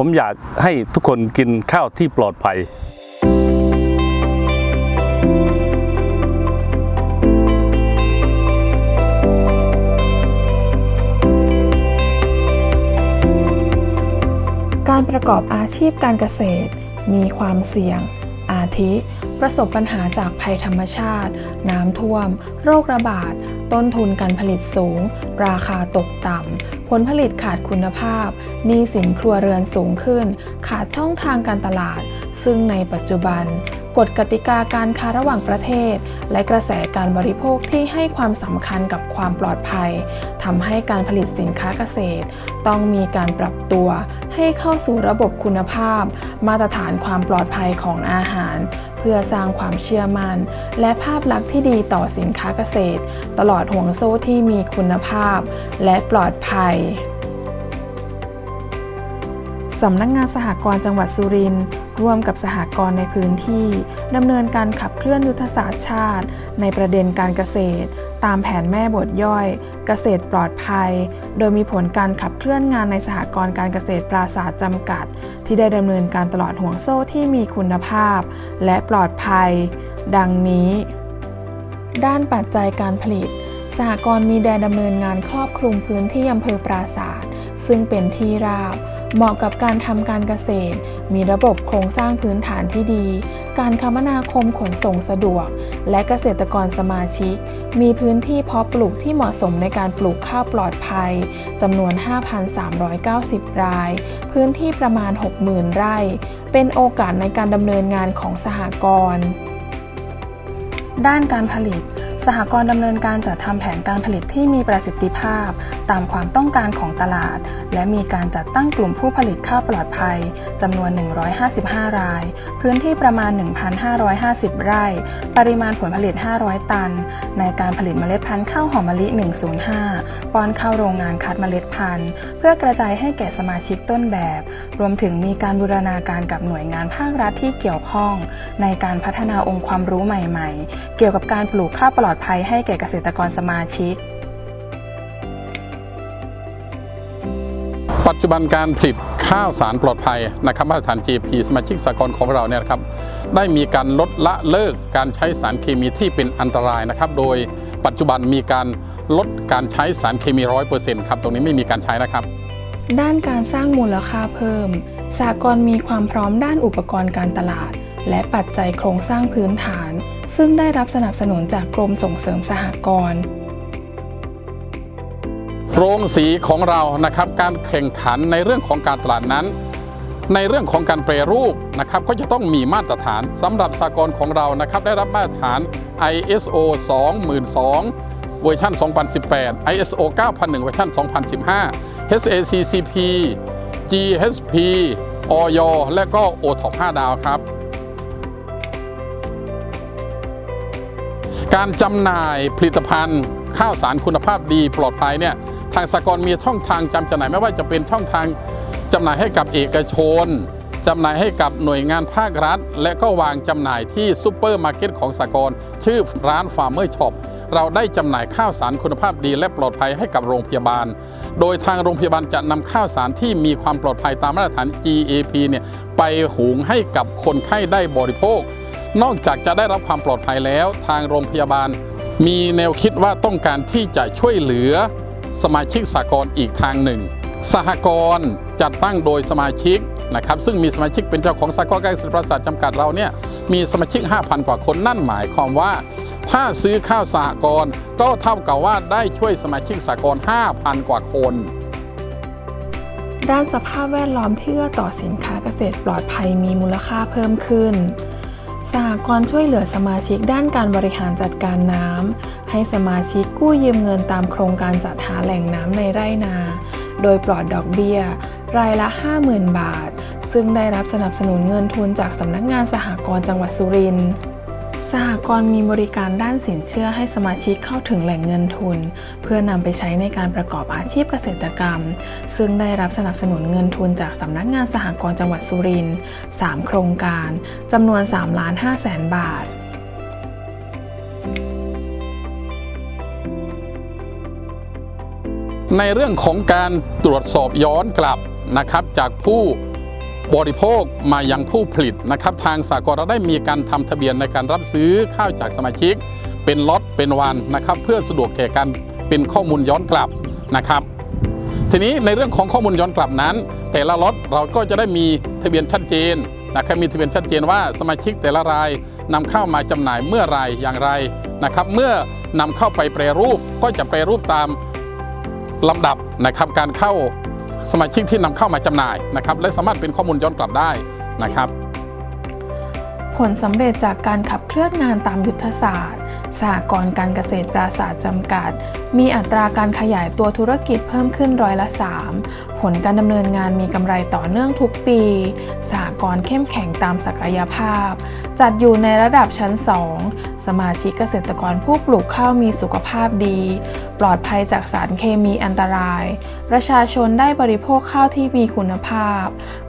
ผมอยากให้ทุกคนกินข้าวที่ปลอดภัยการประกอบอาชีพการเกษตร มีความเสี่ยง อาทิ ประสบปัญหาจากภัยธรรมชาติ น้ำท่วม โรคระบาด ต้นทุนการผลิตสูง ราคาตกต่ำ ผลผลิตขาดคุณภาพหนี้สินครัวเรือนสูงขึ้น ขาดช่องทางการตลาด ซึ่งในปัจจุบัน กฎกติกาการค้าระหว่างประเทศ และกระแสการบริโภคที่ให้ความสำคัญกับความปลอดภัยทำให้การผลิตสินค้าเกษตร ต้องมีการปรับตัว ให้เข้าสู่ระบบคุณภาพ มาตรฐานความปลอดภัยของอาหาร เพื่อสร้างความเชื่อมัน่น และภาพลักษณ์ที่ดีต่อสินค้าเกษตร ตลอดห่วงโซ่ที่มีคุณภาพ และปลอดภัยสำนักงานสหกรณ์จังหวัดสุรินทร์ ร่วมกับสหกรณ์ในพื้นที่ดำเนินการขับเคลื่อนยุทธศาสตร์ชาติ ในประเด็นการเกษตร ตามแผนแม่บทย่อย เกษตรปลอดภัย โดยมีผลการขับเคลื่อนงานในสหกรณ์การเกษตรปราศาสตร์จำกัด ที่ได้ดำเนินการตลอดห่วงโซ่ที่มีคุณภาพ และปลอดภัย ดังนี้ ด้านปัจจัยการผลิตสหกรณ์มีแดนดำเนินงานครอบคลุมพื้นที่อำเภอปราศาสตร์ซึ่งเป็นที่ราบ เหมาะกับการทำการเกษตร มีระบบโครงสร้างพื้นฐานที่ดี การคมนาคมขนส่งสะดวก และเกษตรกรสมาชิก มีพื้นที่เพาะปลูกที่เหมาะสมในการปลูกข้าวปลอดภัยจำนวน 5,390 ราย พื้นที่ประมาณ 60,000 ไร่ เป็นโอกาสในการดำเนินงานของสหกรณ์ด้านการผลิต สหกรณ์ดำเนินการจัดทำแผนการผลิตที่มีประสิทธิภาพ ตามความต้องการของตลาด และมีการจัดตั้งกลุ่มผู้ผลิตข้าวปลอดภัยจำนวน 155 ราย พื้นที่ประมาณ 1,550 ไร่ ปริมาณผลผลิต 500 ตัน ในการผลิตเมล็ดพันธุ์ข้าวหอมมะลิ 105 ป้อนเข้าโรงงานคัดเมล็ดพันธุ์ เพื่อกระจายให้แก่สมาชิกต้นแบบ รวมถึงมีการบูรณาการกับหน่วยงานภาครัฐที่เกี่ยวข้อง ในการพัฒนาองค์ความรู้ใหม่ ๆ เกี่ยวกับการปลูกข้าวปลอดภัยให้แก่เกษตรกรสมาชิก ปัจจุบันการผลิตข้าวสารปลอดภัยนะครับมาตรฐาน GP สมาชิกสากลของเราเนี่ยครับได้มีการลดละเลิกการใช้สารเคมีที่เป็นอันตรายนะครับ โดยปัจจุบันมีการลดการใช้สารเคมี 100%ครับตรงนี้ไม่มีการใช้นะครับ ด้านการสร้างมูลค่าเพิ่ม สากลมีความพร้อมด้านอุปกรณ์การตลาด และปัจจัยโครงสร้างพื้นฐาน ซึ่งได้รับสนับสนุนจากกรมส่งเสริมสหกรณ์ โรงสีของเรานะครับการแข่งขันในเรื่องของการตลาดนั้น ในเรื่องของการแปรรูปนะครับก็จะต้องมีมาตรฐานสำหรับสากลของเรานะครับได้รับมาตรฐาน ISO 22000เวอร์ชัน2018 ISO 9001 เวอร์ชัน2015 HACCP GSP ออยและก็ o t o p 5ดาวครับ การจำหน่ายผลิตภัณฑ์ข้าวสารคุณภาพดีปลอดภัยเนี่ยางสากลมีช่องทางจำจำหน่ายไม่ว่าจะเป็นช่องทางจำหน่ายให้กับเอกชนจำหน่ายให้กับหน่วยงานภาครัฐ และก็วางจำหน่ายที่ซูเปอร์มาร์เก็ตของสากลชื่อร้านฟาร์มเมอร์ช็อปเราได้จำหน่ายข้าวสารคุณภาพดีและปลอดภัยให้กับโรงพยาบาล โดยทางโรงพยาบาลจะนำข้าวสารที่มีความปลอดภัยตามมาตรฐาน GAP เนี่ยไปหุงให้กับคนไข้ได้บริโภค นอกจากจะได้รับความปลอดภัยแล้ว ทางโรงพยาบาลมีแนวคิดว่าต้องการที่จะช่วยเหลือ สมาชิกสากลอีกทางหนึ่ง สหกรณ์จัดตั้งโดยสมาชิกนะครับซึ่งมีสมาชิกเป็นเจ้าของสากลการเกษตรประสาทจำกัดเราเนี่ยมีสมาชิก 5,000 กว่าคนนั่นหมายความว่า ถ้าซื้อข้าวสหกรณ์ก็เท่ากับว่าได้ช่วยสมาชิกสากล5,000 กว่าคนด้านสภาพแวดล้อมที่เอื้อต่อสินค้าเกษตรปลอดภัยมีมูลค่าเพิ่มขึ้น สหกรณ์ช่วยเหลือสมาชิกด้านการบริหารจัดการน้ำให้สมาชิกกู้ยืมเงินตามโครงการจัดหาแหล่งน้ำในไร่นา โดยปลอดดอกเบี้ย รายละ 50,000 บาท ซึ่งได้รับสนับสนุนเงินทุนจากสำนักงานสหกรณ์จังหวัดสุรินทร์ สหกรณ์มีบริการด้านสินเชื่อให้สมาชิกเข้าถึงแหล่งเงินทุน เพื่อนำไปใช้ในการประกอบอาชีพเกษตรกรรม ซึ่งได้รับสนับสนุนเงินทุนจากสำนักงานสหกรณ์จังหวัดสุรินทร์3โครงการจำนวน3ล้าน5แสนบาทในเรื่องของการตรวจสอบย้อนกลับนะครับจากผู้ บริโภคมายังผู้ผลิตนะครับ ทางสากลเราได้มีการทำทะเบียนในการรับซื้อข้าวจากสมาชิก เป็นล็อตเป็นวันนะครับ เพื่อสะดวกแก่การเป็นข้อมูลย้อนกลับนะครับ ทีนี้ในเรื่องของข้อมูลย้อนกลับนั้น แต่ละล็อตเราก็จะได้มีทะเบียนชัดเจนนะครับมีทะเบียนชัดเจนว่าสมาชิกแต่ละรายนำเข้ามาจำหน่ายเมื่อไรอย่างไรนะครับ เมื่อนำเข้าไปแปรรูปก็จะแปรรูปตามลำดับนะครับการเข้า สมาชิกที่นำเข้ามาจำหน่ายนะครับ และสามารถเป็นข้อมูลย้อนกลับได้นะครับ ผลสำเร็จจากการขับเคลื่อนงานตามยุทธศาสตร์ สหกรณ์การเกษตรปราสาทจำกัด มีอัตราการขยายตัวธุรกิจเพิ่มขึ้นร้อยละ 3 ผลการดำเนินงานมีกำไรต่อเนื่องทุกปี สหกรณ์เข้มแข็งตามศักยภาพ จัดอยู่ในระดับชั้น 2 สมาชิกเกษตรกรผู้ปลูกข้าวมีสุขภาพดี ปลอดภัยจากสารเคมีอันตราย ประชาชนได้บริโภคข้าวที่มีคุณภาพ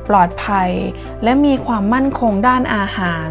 ปลอดภัย และมีความมั่นคงด้านอาหาร